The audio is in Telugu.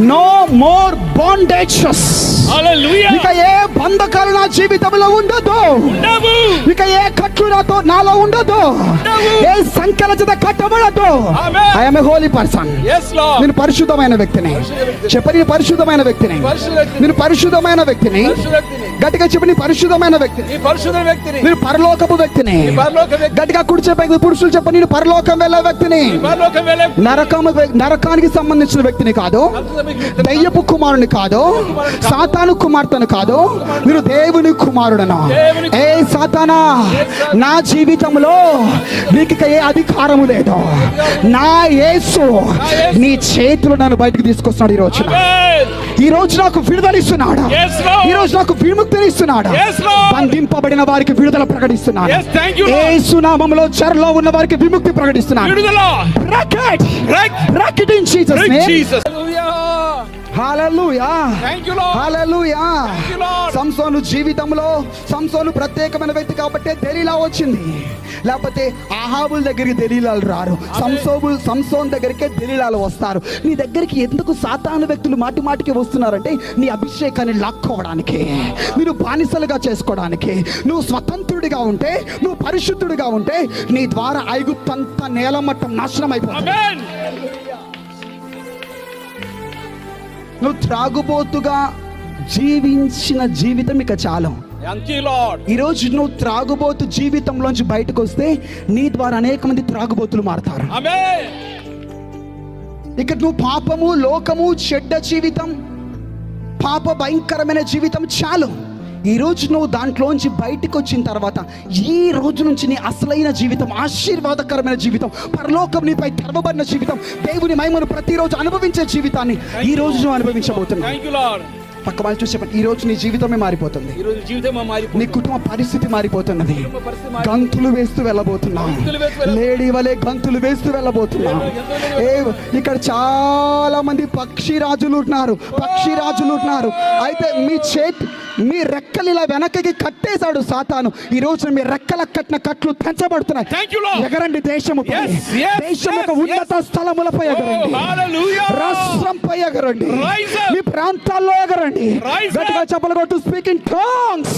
నో మోర్ బాండేజెస్ హల్లెలూయా ఇక ఏ బంధకాలు నా జీవితంలో ఉండదు. ఇక ఏ కట్లు నాతో నాలో ఉండదు. ఏ సంఖ్యల చేత కట్టబడదు. ఐఎమ్ ఏ హోలీ పర్సన్ నేను పరిశుద్ధమైన వ్యక్తిని. చెప్పని పరిశుద్ధమైన వ్యక్తిని. నేను పరిశుద్ధమైన వ్యక్తిని. గట్టిగా చెప్పని పరిశుద్ధమైన వ్యక్తిని. పరిశుద్ధ వ్యక్తిని. నేను పరలోకపు వ్యక్తిని. గట్టిగా కుడి చెప్పి పురుషులు చెప్ప నేను పరలోకం వెళ్ళే వ్యక్తిని. నరకము నరకానికి సంబంధించిన వ్యక్తిని కాదు. దయ్యపు కుమారుని కాదు. సాతాను కుమార్తెను కాదు మీరు దేవుని కుమారుడను. ఏ సాతానా నా జీవితంలో నీకు ఏ అధికారము లేదు. నా యేసు నీ చేతులు నన్ను బయటకు తీసుకొస్తున్నాడు ఈ రోజున. ఈ రోజు నాకు విడుదల ఇస్తున్నాడు. ఈ రోజు నాకు విముక్తిని ఇస్తున్నాడు. బంధింపబడిన వారికి విడుదల ప్రకటిస్తున్నాడు. యేసు నామములో చెరలో ఉన్న వారికి విముక్తి ప్రకటిస్తున్నాడు. విడుదల సంసోను జీవితంలో సంసోను ప్రత్యేకమైన వ్యక్తి కాబట్టి దెలీలా వచ్చింది. లేకపోతే ఆహాబుల దగ్గరికి దెలీలాలు రారు. సంసోబు సంసోన్ దగ్గరికే దెలీలాలు వస్తారు. నీ దగ్గరికి ఎందుకు సాతాను వ్యక్తులు మాటి మాటికి వస్తున్నారంటే నీ అభిషేకాన్ని లాక్కోవడానికి మీరు బానిసలుగా చేసుకోవడానికి. నువ్వు స్వతంత్రుడిగా ఉంటే నువ్వు పరిశుద్ధుడిగా ఉంటే నీ ద్వారా ఐగుప్తంతా నేలమట్టం నాశనం అయిపోతుంది నువ్వు త్రాగుబోతుగా జీవించిన జీవితం ఇక చాలు. ఈరోజు నువ్వు త్రాగుబోతు జీవితంలోంచి బయటకు వస్తే నీ ద్వారా అనేక మంది త్రాగుబోతులు మారతారు. ఇక నువ్వు పాపము లోకము చెడ్డ జీవితం పాప భయంకరమైన జీవితం చాలు. ఈ రోజు నువ్వు దాంట్లోంచి బయటకు వచ్చిన తర్వాత ఈ రోజు నుంచి నీ అసలైన జీవితం ఆశీర్వాదకరమైన జీవితం పరలోకం నీపై తెరవబడిన జీవితం దేవుని మహిమను ప్రతిరోజు అనుభవించే జీవితాన్ని ఈ రోజు నువ్వు అనుభవించబోతున్నావు. పక్క వాళ్ళు చూసి ఈ రోజు నీ జీవితమే మారిపోతుంది. నీ కుటుంబ పరిస్థితి మారిపోతున్నది. గంతులు వేస్తూ వెళ్ళబోతున్నాం లేడీ వలె గంతులు వేస్తూ వెళ్ళబోతున్నాం ఏ ఇక్కడ చాలా మంది పక్షి రాజులు ఉన్నారు పక్షి రాజులు ఉన్నారు. అయితే మీ చేతి మీ రెక్కలు ఇలా వెనకకి కట్టేశాడు సాతాను. ఈ రోజు మీ రెక్కల కట్టిన కట్లు పెంచబడుతున్నాయి. ఎగరండి దేశము దేశం ఒక ఉన్నత స్థలములపై Oh, ఎగరండి. రాష్ట్రంపై ఎగరండి. మీ ప్రాంతాల్లో ఎగరండి. చెప్పలు కొట్టు స్పీకింగ్ టాంగ్స్